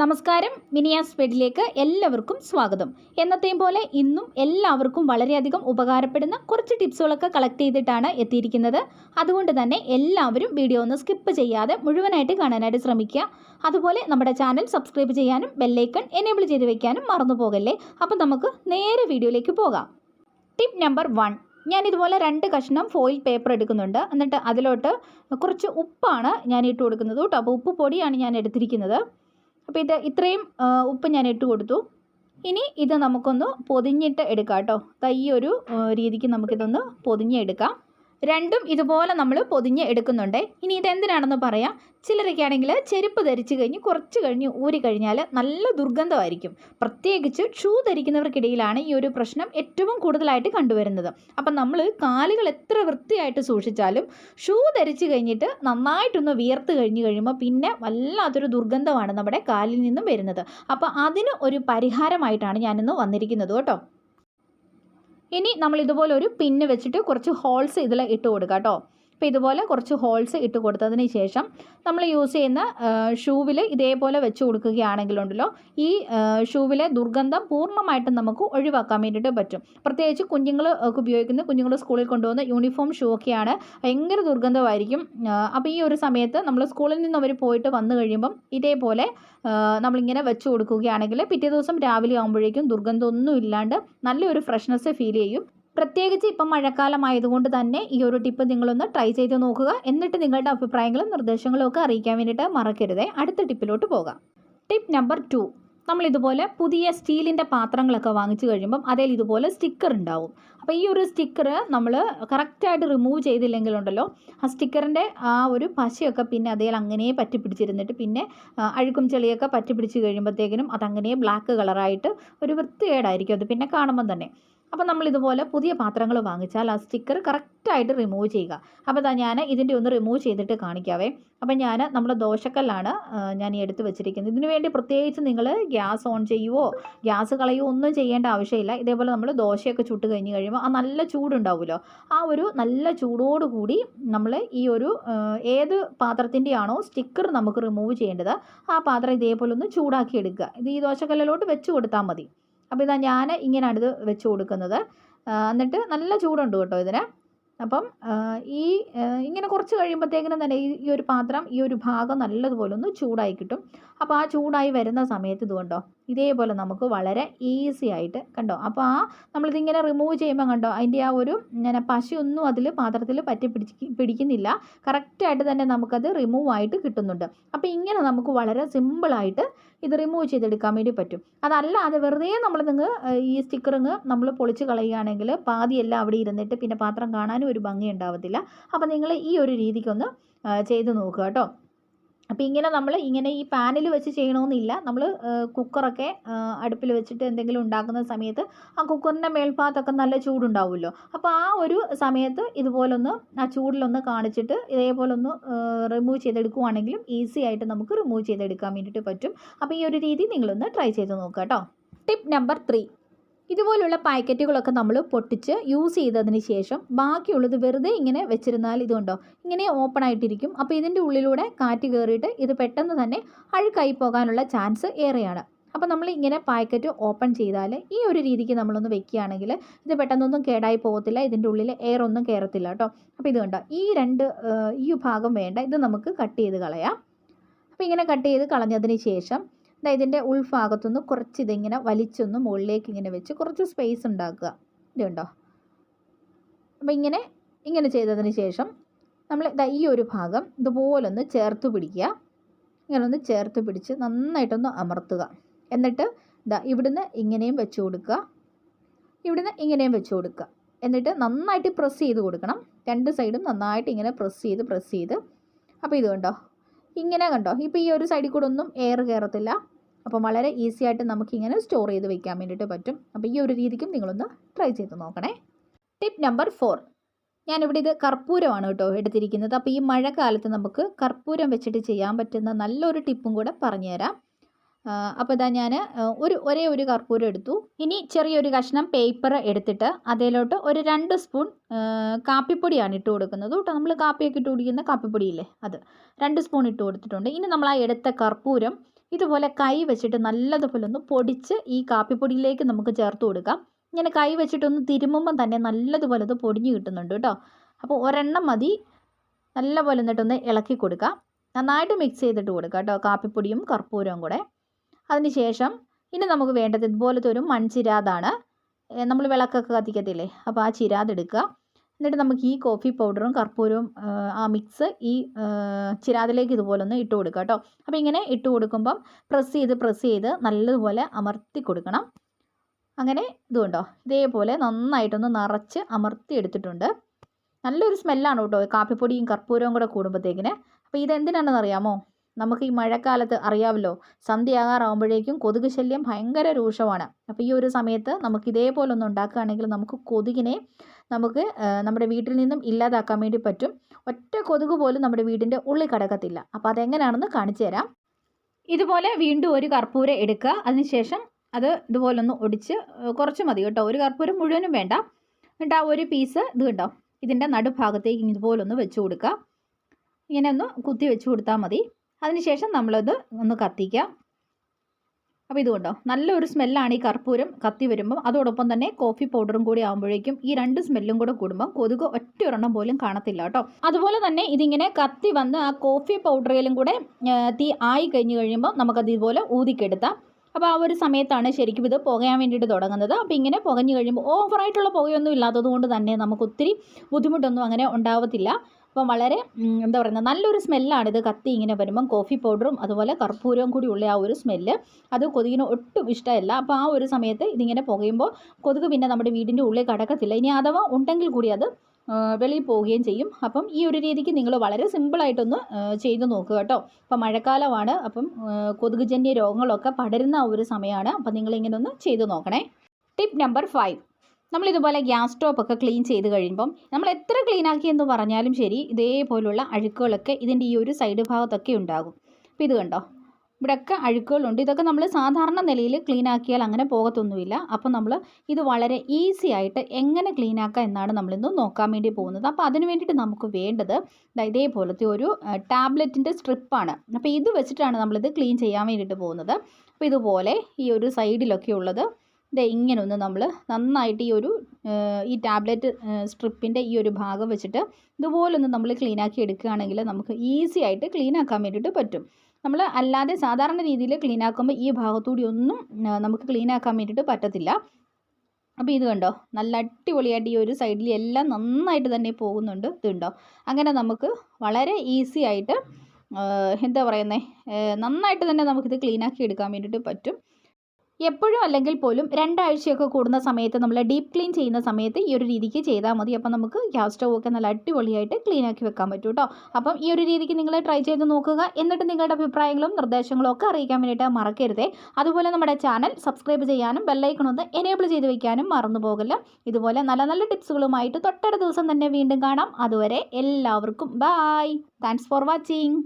നമസ്കാരം. മിനിയാസ് ഫെഡിലേക്ക് എല്ലാവർക്കും സ്വാഗതം. എന്നത്തെയും പോലെ ഇന്നും എല്ലാവർക്കും വളരെയധികം ഉപകാരപ്പെടുന്ന കുറച്ച് ടിപ്സുകളൊക്കെ കളക്ട് ചെയ്തിട്ടാണ് എത്തിയിരിക്കുന്നത്. അതുകൊണ്ട് തന്നെ എല്ലാവരും വീഡിയോ ഒന്ന് സ്കിപ്പ് ചെയ്യാതെ മുഴുവനായിട്ട് കാണാനായിട്ട് ശ്രമിക്കുക. അതുപോലെ നമ്മുടെ ചാനൽ സബ്സ്ക്രൈബ് ചെയ്യാനും ബെല്ലൈക്കൺ എനേബിൾ ചെയ്ത് വെക്കാനും മറന്നു പോകല്ലേ? അപ്പം നമുക്ക് നേരെ വീഡിയോയിലേക്ക് പോകാം. ടിപ്പ് നമ്പർ വൺ ഞാൻ ഇതുപോലെ രണ്ട് കഷ്ണം ഫോയിൽ പേപ്പർ എടുക്കുന്നുണ്ട്. എന്നിട്ട് അതിലോട്ട് കുറച്ച് ഉപ്പാണ് ഞാൻ ഇട്ട് കൊടുക്കുന്നത് കേട്ടോ. അപ്പോൾ ഉപ്പ് പൊടിയാണ് ഞാൻ എടുത്തിരിക്കുന്നത്. അപ്പോൾ ഇത് ഇത്രയും ഉപ്പ് ഞാൻ ഇട്ട് കൊടുത്തു. ഇനി ഇത് നമുക്കൊന്ന് പൊതിഞ്ഞിട്ട് എടുക്കാം കേട്ടോ. ഈ ഒരു രീതിക്ക് നമുക്കിതൊന്ന് പൊതിഞ്ഞെടുക്കാം. രണ്ടും ഇതുപോലെ നമ്മൾ പൊതിഞ്ഞ് എടുക്കുന്നുണ്ട്. ഇനി ഇതെന്തിനാണെന്ന് പറയാം. ചിലരൊക്കെ ആണെങ്കിൽ ചെരുപ്പ് ധരിച്ചു കഴിഞ്ഞ് കുറച്ച് കഴിഞ്ഞ് ഊരി കഴിഞ്ഞാൽ നല്ല ദുർഗന്ധമായിരിക്കും. പ്രത്യേകിച്ച് ഷൂ ധരിക്കുന്നവർക്കിടയിലാണ് ഈ ഒരു പ്രശ്നം ഏറ്റവും കൂടുതലായിട്ട് കണ്ടുവരുന്നത്. അപ്പം നമ്മൾ കാലുകൾ എത്ര വൃത്തിയായിട്ട് സൂക്ഷിച്ചാലും ഷൂ ധരിച്ചു കഴിഞ്ഞിട്ട് നന്നായിട്ടൊന്ന് വിയർത്ത് കഴിഞ്ഞ് കഴിയുമ്പോൾ പിന്നെ വല്ലാത്തൊരു ദുർഗന്ധമാണ് നമ്മുടെ കാലിൽ നിന്നും വരുന്നത്. അപ്പോൾ അതിന് ഒരു പരിഹാരമായിട്ടാണ് ഞാനിന്ന് വന്നിരിക്കുന്നത് കേട്ടോ. ഇനി നമ്മൾ ഇതുപോലെ ഒരു പിന്ന് വെച്ചിട്ട് കുറച്ച് ഹോൾസ് ഇതിൽ ഇട്ട് കൊടുക്കുക കേട്ടോ അപ്പോൾ ഇതുപോലെ കുറച്ച് ഹോൾസ് ഇട്ട് കൊടുത്തതിന് ശേഷം നമ്മൾ യൂസ് ചെയ്യുന്ന ഷൂവിൽ ഇതേപോലെ വെച്ച് കൊടുക്കുകയാണെങ്കിലുണ്ടല്ലോ ഈ ഷൂവിലെ ദുർഗന്ധം പൂർണമായിട്ടും നമുക്ക് ഒഴിവാക്കാൻ വേണ്ടിയിട്ട് പറ്റും. പ്രത്യേകിച്ച് കുഞ്ഞുങ്ങൾ ഉപയോഗിക്കുന്ന കുഞ്ഞുങ്ങൾ സ്കൂളിൽ കൊണ്ടുപോകുന്ന യൂണിഫോം ഷൂ ഒക്കെയാണ് ഭയങ്കര ദുർഗന്ധമായിരിക്കും. അപ്പോൾ ഈ ഒരു സമയത്ത് നമ്മൾ സ്കൂളിൽ നിന്ന് അവർ പോയിട്ട് വന്നു കഴിയുമ്പം ഇതേപോലെ നമ്മളിങ്ങനെ വെച്ച് കൊടുക്കുകയാണെങ്കിൽ പിറ്റേ ദിവസം രാവിലെ ആകുമ്പോഴേക്കും ദുർഗന്ധമൊന്നും ഇല്ലാണ്ട് നല്ലൊരു ഫ്രഷ്നെസ് ഫീൽ ചെയ്യും. പ്രത്യേകിച്ച് ഇപ്പം മഴക്കാലമായതുകൊണ്ട് തന്നെ ഈ ഒരു ടിപ്പ് നിങ്ങളൊന്ന് ട്രൈ ചെയ്ത് നോക്കുക. എന്നിട്ട് നിങ്ങളുടെ അഭിപ്രായങ്ങളും നിർദ്ദേശങ്ങളും ഒക്കെ അറിയിക്കാൻ വേണ്ടിയിട്ട് മറക്കരുതേ. അടുത്ത ടിപ്പിലോട്ട് പോകാം. Tip number two. നമ്മൾ ഇതുപോലെ പുതിയ സ്റ്റീലിന്റെ പാത്രങ്ങളൊക്കെ വാങ്ങിച്ചു കഴിയുമ്പം അതിൽ ഇതുപോലെ സ്റ്റിക്കർ ഉണ്ടാവും. അപ്പോൾ ഈ ഒരു സ്റ്റിക്കർ നമ്മൾ കറക്റ്റായിട്ട് റിമൂവ് ചെയ്തില്ലെങ്കിലുണ്ടല്ലോ ആ സ്റ്റിക്കറിന്റെ ആ ഒരു പശയൊക്കെ പിന്നെ അതിൽ അങ്ങനെ പറ്റി പിടിച്ചിരുന്നിട്ട് പിന്നെ അഴുക്കും ചെളിയൊക്കെ പറ്റി പിടിച്ച് കഴിയുമ്പോഴത്തേക്കിനും അതങ്ങനെ ബ്ലാക്ക് കളറായിട്ട് ഒരു വൃത്തികേടായിരിക്കും അത് പിന്നെ കാണുമ്പം തന്നെ. അപ്പോൾ നമ്മൾ ഇതുപോലെ പുതിയ പാത്രങ്ങൾ വാങ്ങിച്ചാൽ ആ സ്റ്റിക്കർ കറക്റ്റായിട്ട് റിമൂവ് ചെയ്യുക. അപ്പോൾ ഞാൻ ഇതിന്റെ ഒന്ന് റിമൂവ് ചെയ്തിട്ട് കാണിക്കാവേ. അപ്പം ഞാൻ നമ്മുടെ ദോശക്കല്ലാണ് ഞാൻ എടുത്ത് വെച്ചിരിക്കുന്നത്. ഇതിനു വേണ്ടി പ്രത്യേകിച്ച് നിങ്ങൾ ഗ്യാസ് ഓൺ ചെയ്യുവോ ഗ്യാസ് കളയുവോ ഒന്നും ചെയ്യേണ്ട ആവശ്യമില്ല. ഇതേപോലെ നമ്മൾ ദോശയൊക്കെ ചുട്ട് കഴിഞ്ഞ് കഴിയുമ്പോൾ ആ നല്ല ചൂടുണ്ടാവുമല്ലോ. ആ ഒരു നല്ല ചൂടോടുകൂടി നമ്മൾ ഈ ഒരു ഏത് ഏത് പാത്രത്തിന്റെയാണോ സ്റ്റിക്കർ നമുക്ക് റിമൂവ് ചെയ്യേണ്ടത് ആ പാത്രം ഇതേപോലെ ഒന്ന് ചൂടാക്കി എടുക്കുക. ഇത് ഈ ദോശക്കല്ലിലോട്ട് വെച്ച് കൊടുത്താൽ മതി. അപ്പോൾ ഇതാ ഞാൻ ഇങ്ങനെയാണ് ഇത് വെച്ച് കൊടുക്കുന്നത്. എന്നിട്ട് നല്ല ചൂടുണ്ട് കേട്ടോ ഇതിന്. അപ്പം ഈ ഇങ്ങനെ കുറച്ച് കഴിയുമ്പോഴത്തേക്കിനും തന്നെ ഈ ഒരു പാത്രം ഈ ഒരു ഭാഗം നല്ലതുപോലെ ഒന്ന് ചൂടായി കിട്ടും. അപ്പോൾ ആ ചൂടായി വരുന്ന സമയത്ത് ഇതുകൊണ്ടോ ഇതേപോലെ നമുക്ക് വളരെ ഈസി ആയിട്ട് കണ്ടോ? അപ്പോൾ ആ നമ്മളിതിങ്ങനെ റിമൂവ് ചെയ്യുമ്പോൾ കണ്ടോ? അതിന്റെ ആ ഒരു പശയൊന്നും അതിൽ പാത്രത്തിൽ പറ്റി പിടിച്ച് പിടിക്കുന്നില്ല. കറക്റ്റായിട്ട് തന്നെ നമുക്കത് റിമൂവ് ആയിട്ട് കിട്ടുന്നുണ്ട്. അപ്പോൾ ഇങ്ങനെ നമുക്ക് വളരെ സിമ്പിളായിട്ട് ഇത് റിമൂവ് ചെയ്തെടുക്കാൻ വേണ്ടി പറ്റും. അതല്ലാതെ വെറുതെ നമ്മൾ നിങ്ങൾ ഈ സ്റ്റിക്കറിങ് നമ്മൾ പൊളിച്ച് കളയുകയാണെങ്കിൽ പാതിയെല്ലാം അവിടെ ഇരുന്നിട്ട് പിന്നെ പാത്രം കാണാനും ഒരു ഭംഗി ഉണ്ടാവത്തില്ല. അപ്പോൾ നിങ്ങൾ ഈ ഒരു രീതിക്കൊന്ന് ചെയ്ത് നോക്കുക കേട്ടോ. അപ്പോൾ ഇങ്ങനെ നമ്മൾ ഇങ്ങനെ ഈ പാനിൽ വെച്ച് ചെയ്യണമെന്നില്ല നമ്മൾ കുക്കറൊക്കെ അടുപ്പിൽ വെച്ചിട്ട് എന്തെങ്കിലും ഉണ്ടാക്കുന്ന സമയത്ത് ആ കുക്കറിന്റെ മേൽഭാഗത്തൊക്കെ നല്ല ചൂടുണ്ടാവുമല്ലോ. അപ്പോൾ ആ ഒരു സമയത്ത് ഇതുപോലൊന്ന് ആ ചൂടിലൊന്ന് കാണിച്ചിട്ട് ഇതേപോലൊന്ന് റിമൂവ് ചെയ്തെടുക്കുവാണെങ്കിലും ഈസി ആയിട്ട് നമുക്ക് റിമൂവ് ചെയ്തെടുക്കാൻ വേണ്ടിയിട്ട് പറ്റും. അപ്പോൾ ഈ ഒരു രീതി നിങ്ങളൊന്ന് ട്രൈ ചെയ്ത് നോക്കുക കേട്ടോ. ടിപ്പ് നമ്പർ ത്രീ ഇതുപോലുള്ള പാക്കറ്റുകളൊക്കെ നമ്മൾ പൊട്ടിച്ച് യൂസ് ചെയ്തതിന് ശേഷം ബാക്കിയുള്ളത് വെറുതെ ഇങ്ങനെ വെച്ചിരുന്നാൽ ഇതുണ്ടോ? ഇങ്ങനെ ഓപ്പൺ ആയിട്ടിരിക്കും. അപ്പോൾ ഇതിന്റെ ഉള്ളിലൂടെ കാറ്റ് കയറിയിട്ട് ഇത് പെട്ടെന്ന് തന്നെ അഴുക്കായി പോകാനുള്ള ചാൻസ് ഏറെയാണ്. അപ്പോൾ നമ്മൾ ഇങ്ങനെ പാക്കറ്റ് ഓപ്പൺ ചെയ്താൽ ഈ ഒരു രീതിക്ക് നമ്മളൊന്ന് വെക്കുകയാണെങ്കിൽ ഇത് പെട്ടെന്നൊന്നും കേടായി പോകത്തില്ല. ഇതിന്റെ ഉള്ളിൽ എയർ ഒന്നും കയറത്തില്ല കേട്ടോ. അപ്പോൾ ഇത് കണ്ടോ? ഈ രണ്ട് ഈ ഭാഗം വേണ്ട. ഇത് നമുക്ക് കട്ട് ചെയ്ത് കളയാം. അപ്പോൾ ഇങ്ങനെ കട്ട് ചെയ്ത് കളഞ്ഞതിന് ശേഷം ഇതിന്റെ ഉൾഭാഗത്തുനിന്ന് കുറച്ച് ഇതിങ്ങനെ വലിച്ചൊന്ന് മുകളിലേക്ക് ഇങ്ങനെ വെച്ച് കുറച്ച് സ്പേസ് ഉണ്ടാക്കുക. ഇതുണ്ടോ അപ്പോൾ ഇങ്ങനെ ഇങ്ങനെ ചെയ്തതിന് ശേഷം നമ്മൾ ഈ ഒരു ഭാഗം ഇതുപോലൊന്ന് ചേർത്ത് പിടിക്കുക. ഇങ്ങനെ ഒന്ന് ചേർത്ത് പിടിച്ച് നന്നായിട്ടൊന്ന് അമർത്തുക. എന്നിട്ട് ഇതാ ഇവിടുന്ന് ഇങ്ങനെയും വെച്ച് കൊടുക്കുക. ഇവിടുന്ന് ഇങ്ങനെയും വെച്ച് കൊടുക്കുക. എന്നിട്ട് നന്നായിട്ട് പ്രസ് ചെയ്ത് കൊടുക്കണം. രണ്ട് സൈഡും നന്നായിട്ട് ഇങ്ങനെ പ്രസ് ചെയ്ത് പ്രസ് ചെയ്ത്. അപ്പോൾ ഇത് കണ്ടോ? ഇങ്ങനെ കണ്ടോ? ഇപ്പോൾ ഈ ഒരു സൈഡിൽ കൂടെ ഒന്നും എയർ കയറത്തില്ല. അപ്പം വളരെ ഈസി ആയിട്ട് നമുക്കിങ്ങനെ സ്റ്റോർ ചെയ്ത് വെക്കാൻ വേണ്ടിയിട്ട് പറ്റും. അപ്പോൾ ഈ ഒരു രീതിക്കും നിങ്ങളൊന്ന് ട്രൈ ചെയ്ത് നോക്കണേ. ടിപ്പ് നമ്പർ ഫോർ ഞാനിവിടെ ഇത് കർപ്പൂരമാണ് കേട്ടോ എടുത്തിരിക്കുന്നത്. അപ്പോൾ ഈ മഴക്കാലത്ത് നമുക്ക് കർപ്പൂരം വെച്ചിട്ട് ചെയ്യാൻ പറ്റുന്ന നല്ലൊരു ടിപ്പും കൂടെ പറഞ്ഞുതരാം. അപ്പോൾ ഇതാ ഞാൻ ഒരു ഒരേ ഒരു കർപ്പൂരം എടുത്തു. ഇനി ചെറിയൊരു കഷ്ണം പേപ്പർ എടുത്തിട്ട് അതിലോട്ട് ഒരു രണ്ട് സ്പൂൺ കാപ്പിപ്പൊടിയാണ് ഇട്ട് കൊടുക്കുന്നത് കേട്ടോ. നമ്മൾ കാപ്പിയൊക്കെ ഇട്ട് കുടിക്കുന്ന കാപ്പിപ്പൊടിയില്ലേ അത്. രണ്ട് സ്പൂൺ ഇട്ട് കൊടുത്തിട്ടുണ്ട്. ഇനി നമ്മൾ ആ എടുത്ത കർപ്പൂരം ഇതുപോലെ കൈ വെച്ചിട്ട് നല്ലതുപോലെ ഒന്ന് പൊടിച്ച് ഈ കാപ്പിപ്പൊടിയിലേക്ക് നമുക്ക് ചേർത്ത് കൊടുക്കാം. ഇങ്ങനെ കൈ വെച്ചിട്ടൊന്ന് തിരുമുമ്പം തന്നെ നല്ലതുപോലെ അത് പൊടിഞ്ഞ് കിട്ടുന്നുണ്ട് കേട്ടോ. അപ്പോൾ ഒരെണ്ണം മതി. നല്ലപോലെ എന്നിട്ടൊന്ന് ഇളക്കി കൊടുക്കാം നന്നായിട്ട് മിക്സ് ചെയ്തിട്ട് കൊടുക്കുക കേട്ടോ. കാപ്പിപ്പൊടിയും കർപ്പൂരവും കൂടെ. അതിനുശേഷം ഇനി നമുക്ക് വേണ്ടത് ഇതുപോലത്തെ ഒരു മൺചിരാതാണ്. നമ്മൾ വിളക്കൊക്കെ കത്തിക്കത്തില്ലേ? അപ്പോൾ ആ ചിരാത് എടുക്കുക എന്നിട്ട് നമുക്ക് ഈ കോഫി പൗഡറും കർപ്പൂരവും ആ മിക്സ് ഈ ചിരാതിലേക്ക് ഇതുപോലെ ഒന്ന് ഇട്ട് കൊടുക്കുക കേട്ടോ. അപ്പോൾ ഇങ്ങനെ ഇട്ട് കൊടുക്കുമ്പം പ്രസ് ചെയ്ത് പ്രസ് ചെയ്ത് നല്ലതുപോലെ അമർത്തി കൊടുക്കണം. അങ്ങനെ ഇതുണ്ടോ ഇതേപോലെ നന്നായിട്ടൊന്ന് നിറച്ച് അമർത്തി എടുത്തിട്ടുണ്ട്. നല്ലൊരു സ്മെല്ലാണ് കേട്ടോ. കാപ്പിപ്പൊടിയും കർപ്പൂരവും കൂടെ കൂടുമ്പോഴത്തേക്കിന് അപ്പോൾ ഇതെന്തിനാണെന്ന് അറിയാമോ നമുക്ക് ഈ മഴക്കാലത്ത് അറിയാമല്ലോ സന്ധ്യയാകാറാകുമ്പോഴേക്കും കൊതുക് ശല്യം ഭയങ്കര രൂക്ഷമാണ്. അപ്പോൾ ഈ ഒരു സമയത്ത് നമുക്ക് ഇതേപോലെ ഒന്ന് ഉണ്ടാക്കുകയാണെങ്കിൽ നമുക്ക് കൊതുകിനെ നമുക്ക് നമ്മുടെ വീട്ടിൽ നിന്നും ഇല്ലാതാക്കാൻ വേണ്ടി പറ്റും. ഒറ്റ കൊതുക് പോലും നമ്മുടെ വീടിന്റെ ഉള്ളിൽ കിടക്കത്തില്ല. അപ്പോൾ അതെങ്ങനെയാണെന്ന് കാണിച്ചു തരാം. ഇതുപോലെ വീണ്ടും ഒരു കർപ്പൂര എടുക്കുക. അതിനുശേഷം അത് ഇതുപോലെ ഒന്ന് ഒടിച്ച് കുറച്ച് മതി കേട്ടോ. ഒരു കർപ്പൂരം മുഴുവനും വേണ്ട. എന്നിട്ട് ആ ഒരു പീസ് ഇത് കേട്ടോ ഇതിന്റെ നടുഭാഗത്തേക്ക് ഇതുപോലൊന്ന് വെച്ച് കൊടുക്കുക. ഇങ്ങനെ ഒന്ന് കുത്തി വെച്ച് കൊടുത്താൽ മതി. അതിനുശേഷം നമ്മളത് ഒന്ന് കത്തിക്കാം. അപ്പോൾ ഇതുകൊണ്ടോ നല്ലൊരു സ്മെല്ലാണ് ഈ കർപ്പൂരം കത്തി വരുമ്പം. അതോടൊപ്പം തന്നെ കോഫി പൗഡറും കൂടി ആകുമ്പോഴേക്കും ഈ രണ്ട് സ്മെല്ലും കൂടെ കൂടുമ്പം കൊതുക് ഒറ്റ ഒരെണ്ണം പോലും കാണത്തില്ല കേട്ടോ. അതുപോലെ തന്നെ ഇതിങ്ങനെ കത്തി വന്ന് ആ കോഫി പൗഡറിലും കൂടെ തീ ആയി കഴിഞ്ഞ് കഴിയുമ്പോൾ നമുക്കത് ഇതുപോലെ ഊതിക്കെടുത്താം. അപ്പോൾ ആ ഒരു സമയത്താണ് ശരിക്കും ഇത് പുകയാൻ വേണ്ടിയിട്ട് തുടങ്ങുന്നത്. അപ്പോൾ ഇങ്ങനെ പുകഞ്ഞു കഴിയുമ്പോൾ ഓവറായിട്ടുള്ള പുകയൊന്നും ഇല്ലാത്തത് കൊണ്ട് തന്നെ നമുക്ക് ഒത്തിരി ബുദ്ധിമുട്ടൊന്നും അങ്ങനെ ഉണ്ടാവത്തില്ല. അപ്പം വളരെ എന്താ പറയുന്നത് നല്ലൊരു സ്മെല്ലാണ് ഇത് കത്തി ഇങ്ങനെ വരുമ്പം കോഫി പൗഡറും അതുപോലെ കർപ്പൂരവും കൂടി ഉള്ള ആ ഒരു സ്മെല്ല്. അത് കൊതുകിന് ഒട്ടും ഇഷ്ടമല്ല. അപ്പോൾ ആ ഒരു സമയത്ത് ഇതിങ്ങനെ പുകയുമ്പോൾ കൊതുക് പിന്നെ നമ്മുടെ വീടിന്റെ ഉള്ളിൽ കടക്കത്തില്ല. ഇനി അഥവാ ഉണ്ടെങ്കിൽ കൂടി അത് വെളിയിൽ പോവുകയും ചെയ്യും. അപ്പം ഈ ഒരു രീതിക്ക് നിങ്ങൾ വളരെ സിമ്പിളായിട്ടൊന്ന് ചെയ്ത് നോക്കുക കേട്ടോ. അപ്പം മഴക്കാലമാണ്. അപ്പം കൊതുകുജന്യ രോഗങ്ങളൊക്കെ പടരുന്ന ഒരു സമയമാണ്. അപ്പം നിങ്ങളിങ്ങനെ ഒന്ന് ചെയ്ത് നോക്കണേ. Tip number five. നമ്മളിതുപോലെ ഗ്യാസ് സ്റ്റോപ്പൊക്കെ ക്ലീൻ ചെയ്ത് കഴിയുമ്പം നമ്മൾ എത്ര ക്ലീൻ ആക്കി എന്ന് പറഞ്ഞാലും ശരി ഇതേപോലുള്ള അഴുക്കുകളൊക്കെ ഇതിന്റെ ഈ ഒരു സൈഡ് ഭാഗത്തൊക്കെ ഉണ്ടാകും. അപ്പോൾ ഇത് കണ്ടോ? ഇവിടെയൊക്കെ അഴുക്കുകളുണ്ട്. ഇതൊക്കെ നമ്മൾ സാധാരണ നിലയിൽ ക്ലീൻ ആക്കിയാൽ അങ്ങനെ പോകത്തൊന്നുമില്ല. അപ്പോൾ നമ്മൾ ഇത് വളരെ ഈസി ആയിട്ട് എങ്ങനെ ക്ലീൻ ആക്കാം എന്നാണ് നമ്മളിന്ന് നോക്കാൻ വേണ്ടി പോകുന്നത്. അപ്പോൾ അതിന് വേണ്ടിയിട്ട് നമുക്ക് വേണ്ടത് ഇതേപോലത്തെ ഒരു ടാബ്ലറ്റിന്റെ സ്ട്രിപ്പാണ്. അപ്പോൾ ഇത് വെച്ചിട്ടാണ് നമ്മളിത് ക്ലീൻ ചെയ്യാൻ വേണ്ടിയിട്ട് പോകുന്നത്. അപ്പോൾ ഇതുപോലെ ഈ ഒരു സൈഡിലൊക്കെ ഉള്ളത് ഇതേ ഇങ്ങനെ ഒന്ന് നമ്മൾ നന്നായിട്ട് ഈ ഒരു ഈ ടാബ്ലറ്റ് സ്ട്രിപ്പിന്റെ ഈ ഒരു ഭാഗം വെച്ചിട്ട് ഇതുപോലൊന്ന് നമ്മൾ ക്ലീനാക്കി എടുക്കുകയാണെങ്കിൽ നമുക്ക് ഈസി ആയിട്ട് ക്ലീൻ ആക്കാൻ വേണ്ടിയിട്ട് പറ്റും. നമ്മൾ അല്ലാതെ സാധാരണ രീതിയിൽ ക്ലീൻ ആക്കുമ്പോൾ ഈ ഭാഗത്തൂടി ഒന്നും നമുക്ക് ക്ലീൻ ആക്കാൻ വേണ്ടിയിട്ട് പറ്റത്തില്ല. അപ്പോൾ ഇത് കണ്ടോ? നല്ല അടിപൊളിയായിട്ട് ഈ ഒരു സൈഡിൽ എല്ലാം നന്നായിട്ട് തന്നെ പോകുന്നുണ്ട്. ഇതുണ്ടോ അങ്ങനെ നമുക്ക് വളരെ ഈസി ആയിട്ട് എന്താ പറയുന്നത് നന്നായിട്ട് തന്നെ നമുക്കിത് ക്ലീനാക്കി എടുക്കാൻ വേണ്ടിയിട്ട് പറ്റും. എപ്പോഴും അല്ലെങ്കിൽ പോലും രണ്ടാഴ്ചയൊക്കെ കൂടുന്ന സമയത്ത് നമ്മൾ ഡീപ്പ് ക്ലീൻ ചെയ്യുന്ന സമയത്ത് ഈ ഒരു രീതിക്ക് ചെയ്താൽ മതി. അപ്പം നമുക്ക് ഗ്യാസ് സ്റ്റവ് ഒക്കെ നല്ല അടിപൊളിയായിട്ട് ക്ലീൻ ആക്കി വെക്കാൻ പറ്റും കേട്ടോ അപ്പം ഈ ഒരു രീതിക്ക് നിങ്ങൾ ട്രൈ ചെയ്ത് നോക്കുക. എന്നിട്ട് നിങ്ങളുടെ അഭിപ്രായങ്ങളും നിർദ്ദേശങ്ങളും ഒക്കെ അറിയിക്കാൻ വേണ്ടിയിട്ട് മറക്കരുതേ. അതുപോലെ നമ്മുടെ ചാനൽ സബ്സ്ക്രൈബ് ചെയ്യാനും ബെല്ലൈക്കൺ ഒന്ന് എനേബിൾ ചെയ്ത് വെക്കാനും മറന്നു പോകില്ല. ഇതുപോലെ നല്ല നല്ല ടിപ്സുകളുമായിട്ട് തൊട്ടടുത്ത ദിവസം തന്നെ വീണ്ടും കാണാം. അതുവരെ എല്ലാവർക്കും ബായ് താങ്ക്സ് ഫോർ വാച്ചിങ്